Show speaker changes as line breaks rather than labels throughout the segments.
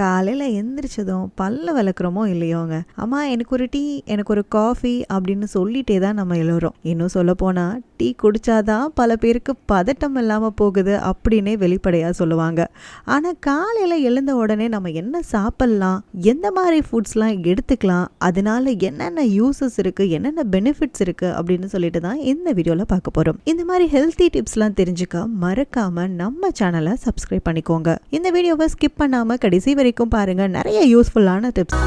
காலையில் எந்திரிச்சதும் பல்ல விளக்குறோமோ இல்லையோங்க. அம்மா எனக்கு ஒரு டீ எனக்கு ஒரு காஃபி அப்படின்னு சொல்லிட்டே தான் நம்ம எழுறோம் இன்னும் சொல்ல போனால் டீ குடித்தாதான் பல பேருக்கு பதட்டம் இல்லாமல் போகுது அப்படின்னே வெளிப்படையாக சொல்லுவாங்க. ஆனால் காலையில் எழுந்த உடனே நம்ம என்ன சாப்பிட்லாம் எந்த மாதிரி ஃபுட்ஸ்லாம் எடுத்துக்கலாம் அதனால என்னென்ன யூசஸ் இருக்குது என்னென்ன பெனிஃபிட்ஸ் இருக்குது அப்படின்னு சொல்லிட்டு தான் இந்த வீடியோவில் பார்க்க போகிறோம் இந்த மாதிரி ஹெல்த்தி டிப்ஸ்லாம் தெரிஞ்சுக்க மறக்காமல் நம்ம சேனலை சப்ஸ்கிரைப் பண்ணிக்கோங்க. இந்த வீடியோவை ஸ்கிப் பண்ணாமல் கடைசி வரைக்கும் பாருங்கள் நிறைய யூஸ்ஃபுல்லான டிப்ஸ்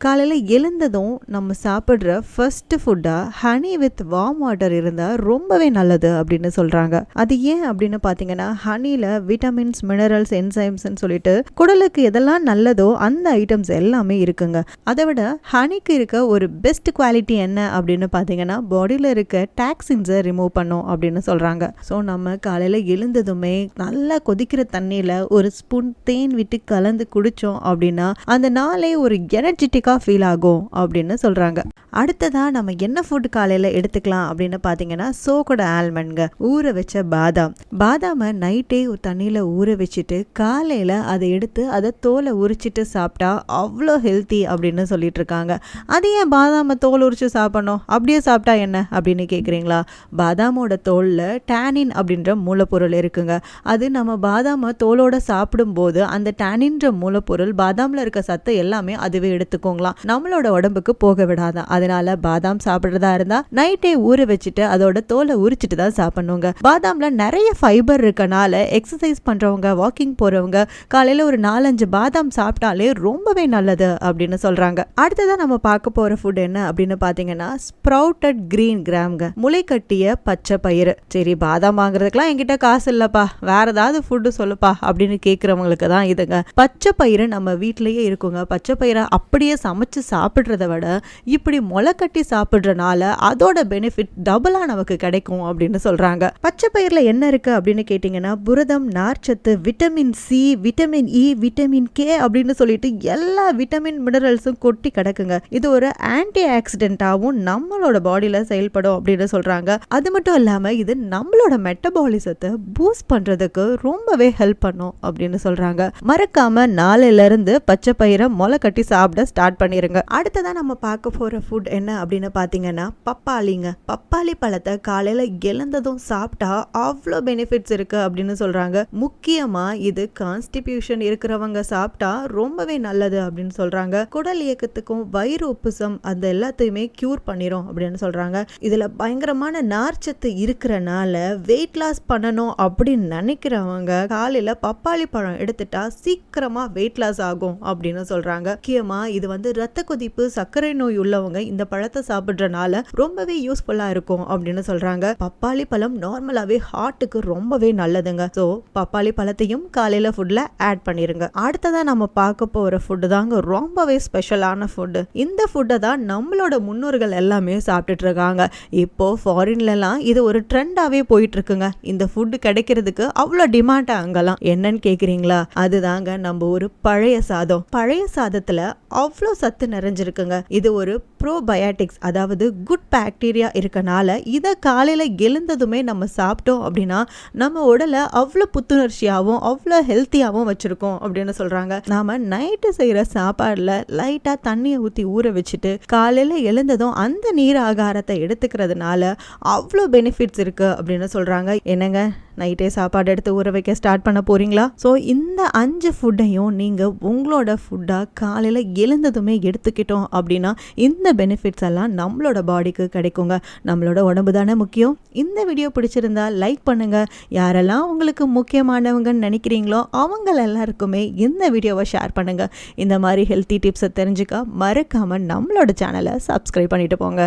காலையில் எழுந்ததும் நம்ம சாப்பிட்ற ஃபர்ஸ்ட் ஃபுட்டாக ஹனி வித் வார்ம் வாட்டர் இருந்தால் ரொம்பவே நல்லது அப்படின்னு சொல்கிறாங்க அது ஏன் அப்படின்னு பார்த்தீங்கன்னா ஹனியில் விட்டமின்ஸ் மினரல்ஸ் என்சைம்ஸ்ன்னு சொல்லிட்டு குடலுக்கு எதெல்லாம் நல்லதோ அந்த ஐட்டம்ஸ் எல்லாமே இருக்குங்க. அதை விட ஹனிக்கு இருக்க ஒரு பெஸ்ட் குவாலிட்டி என்ன அப்படின்னு பார்த்தீங்கன்னா பாடியில் இருக்க டாக்ஸின்ஸை ரிமூவ் பண்ணும் அப்படின்னு சொல்கிறாங்க ஸோ நம்ம காலையில் எழுந்ததுமே நல்லா கொதிக்கிற தண்ணியில் ஒரு ஸ்பூன் தேன் விட்டு கலந்து குடித்தோம் அப்படின்னா அந்த நாளே ஒரு எனர்ஜெட்டிக் ரிலாக்ஸாக ஃபீல் ஆகும் அப்படின்னு சொல்கிறாங்க அடுத்ததாக நம்ம என்ன ஃபுட் காலையில் எடுத்துக்கலாம் அப்படின்னு பார்த்தீங்கன்னா சோக்கோட ஆல்மண்ட்ங்க ஊற வச்ச பாதாம். பாதாமை நைட்டே தண்ணியில் ஊற வச்சுட்டு காலையில் அதை எடுத்து அதை தோலை உரிச்சிட்டு சாப்பிட்டா அவ்வளோ ஹெல்த்தி அப்படின்னு சொல்லிட்டு இருக்காங்க. அது ஏன் பாதாமை தோல் உரிச்சு சாப்பிடணும்? அப்படியே சாப்பிட்டா என்ன அப்படின்னு கேட்குறீங்களா பாதாமோட தோலில் டேனின் அப்படின்ற மூலப்பொருள் இருக்குங்க. அது நம்ம பாதாமை தோலோட சாப்பிடும்போது அந்த டேனின்ற மூலப்பொருள் பாதாமில் இருக்க சத்தை எல்லாமே அதுவே எடுத்துக்கோங்க. வச்சுக்கோங்களாம். நம்மளோட உடம்புக்கு போக விடாதான் அதனால பாதாம் சாப்பிட்றதா இருந்தா நைட்டே ஊற வச்சுட்டு அதோட தோலை உரிச்சிட்டு தான் சாப்பிடணுங்க. பாதாம்ல நிறைய ஃபைபர் இருக்கனால எக்ஸசைஸ் பண்றவங்க வாக்கிங் போறவங்க காலையில ஒரு நாலஞ்சு பாதாம் சாப்பிட்டாலே ரொம்பவே நல்லது அப்படின்னு சொல்றாங்க. அடுத்ததான் நம்ம பார்க்க போற ஃபுட் என்ன அப்படின்னு பாத்தீங்கன்னா ஸ்ப்ரவுட்டட் கிரீன் கிராம்ங்க முளை கட்டிய பச்சை பயிறு. சரி பாதாம் வாங்குறதுக்கெல்லாம் என்கிட்ட காசு இல்லப்பா. வேற ஏதாவது ஃபுட்டு சொல்லுப்பா அப்படின்னு கேட்குறவங்களுக்கு தான் இதுங்க. பச்சை பயிறு நம்ம வீட்லயே இருக்குங்க. பச்சை பயிரை அப்படியே சமைச்சு சாப்பிட்றத விட இப்படி முளை கட்டி சாப்பிட்றனால அதோட பெனிஃபிட் டபுளாக நமக்கு கிடைக்கும் அப்படின்னு சொல்கிறாங்க பச்சை பயிரில் என்ன இருக்குது அப்படின்னு கேட்டிங்கன்னா புரதம் நார்ச்சத்து vitamin C vitamin E vitamin K அப்படின்னு சொல்லிட்டு எல்லா விட்டமின் மினரல்ஸும் கொட்டி கிடக்குங்க. இது ஒரு ஆன்டி ஆக்சிடென்ட்டாகவும் நம்மளோட பாடியில் செயல்படும் அப்படின்னு சொல்கிறாங்க அது மட்டும் இல்லாமல் இது நம்மளோட மெட்டபாலிசத்தை பூஸ்ட் பண்ணுறதுக்கு ரொம்பவே ஹெல்ப் பண்ணும் அப்படின்னு சொல்கிறாங்க மறக்காம நாளையிலேருந்து பச்சை பயிரை முளை கட்டி சாப்பிட ஸ்டார்ட் பண்ணிருங்க. அடுத்ததாக நம்ம பார்க்க போகிற ஃபுட் என்ன அப்படின்னு பார்த்தீங்கன்னா பப்பாளிங்க. பப்பாளி பழத்தை காலையில் எழுந்ததும் சாப்பிட்டா அவ்வளோ பெனிஃபிட்ஸ் இருக்குது அப்படின்னு சொல்கிறாங்க முக்கியமாக இது கான்ஸ்டிபியூஷன் இருக்கிறவங்க சாப்பிட்டா ரொம்பவே நல்லது அப்படின்னு சொல்கிறாங்க குடல் இயக்கத்துக்கும் வயிறு உப்புசம் அந்த எல்லாத்தையுமே க்யூர் பண்ணிடும் அப்படின்னு சொல்கிறாங்க இதில் பயங்கரமான நார்ச்சத்து இருக்கிறனால வெயிட் லாஸ் பண்ணணும் அப்படின்னு நினைக்கிறவங்க காலையில் பப்பாளி பழம் எடுத்துட்டா சீக்கிரமாக வெயிட் லாஸ் ஆகும் அப்படின்னு சொல்கிறாங்க முக்கியமாக இது வந்து ரத்த கொதிப்பு சர்க்கரை நோய் உள்ளவங்க இந்த பழத்தை சாப்பிட்றனால ரொம்பவே யூஸ்ஃபுல்லாக இருக்கும் அப்படின்னு சொல்கிறாங்க பப்பாளி பழம் நார்மலாகவே ஹார்ட்டுக்கு ரொம்பவே நல்லதுங்க. ஸோ பப்பாளி பழத்தையும் காலையில் ஃபுட்டில் ஆட் பண்ணிருங்க. அடுத்ததாக நம்ம பார்க்க போகிற ஃபுட்டு தாங்க ரொம்பவே ஸ்பெஷலான ஃபுட்டு இந்த ஃபுட்டை தான் நம்மளோட முன்னோர்கள் எல்லாமே சாப்பிட்டுட்டு இருக்காங்க. இப்போ ஃபாரின்லலாம் இது ஒரு ட்ரெண்டாகவே போயிட்டு இருக்குங்க. இந்த ஃபுட்டு கிடைக்கிறதுக்கு அவ்வளோ டிமாண்டாக அங்கெல்லாம். என்னன்னு கேட்குறீங்களா அதுதாங்க நம்ம ஒரு பழைய சாதம். பழைய சாதத்தில் அவ்வளோ சத்து நிறைஞ்சிருக்குங்க. இது ஒரு ப்ரோபயாட்டிக்ஸ் அதாவது குட் பாக்டீரியா இருக்கனால இதை காலையில் எழுந்ததுமே நம்ம சாப்பிட்டோம் அப்படின்னா நம்ம உடலை அவ்வளோ புத்துணர்ச்சியாகவும் அவ்வளோ ஹெல்த்தியாகவும் வச்சுருக்கோம் அப்படின்னு சொல்கிறாங்க நாம் நைட்டு செய்கிற சாப்பாடில் லைட்டாக தண்ணியை ஊற்றி ஊற வச்சுட்டு காலையில் எழுந்ததும் அந்த நீர் ஆகாரத்தை எடுத்துக்கிறதுனால அவ்வளோ பெனிஃபிட்ஸ் இருக்குது அப்படின்னு சொல்கிறாங்க என்னங்க? நைட்டே சாப்பாடு எடுத்து ஊற வைக்க ஸ்டார்ட் பண்ண போகிறீங்களா ஸோ இந்த அஞ்சு ஃபுட்டையும் நீங்கள் உங்களோட ஃபுட்டாக காலையில் எழுந்ததுமே எடுத்துக்கிட்டோம் அப்படின்னா இந்த பெனிஃபிட்ஸ் எல்லாம் நம்மளோட பாடிக்கு கிடைக்குங்க. நம்மளோட உடம்பு தானே முக்கியம். இந்த வீடியோ பிடிச்சிருந்தா லைக் பண்ணுங்கள் யாரெல்லாம் உங்களுக்கு முக்கியமானவங்கன்னு நினைக்கிறீங்களோ அவங்க எல்லாருக்குமே இந்த வீடியோவை ஷேர் பண்ணுங்கள் இந்த மாதிரி ஹெல்த்தி டிப்ஸை தெரிஞ்சுக்க மறக்காமல் நம்மளோட சேனலை சப்ஸ்கிரைப் பண்ணிட்டு போங்க.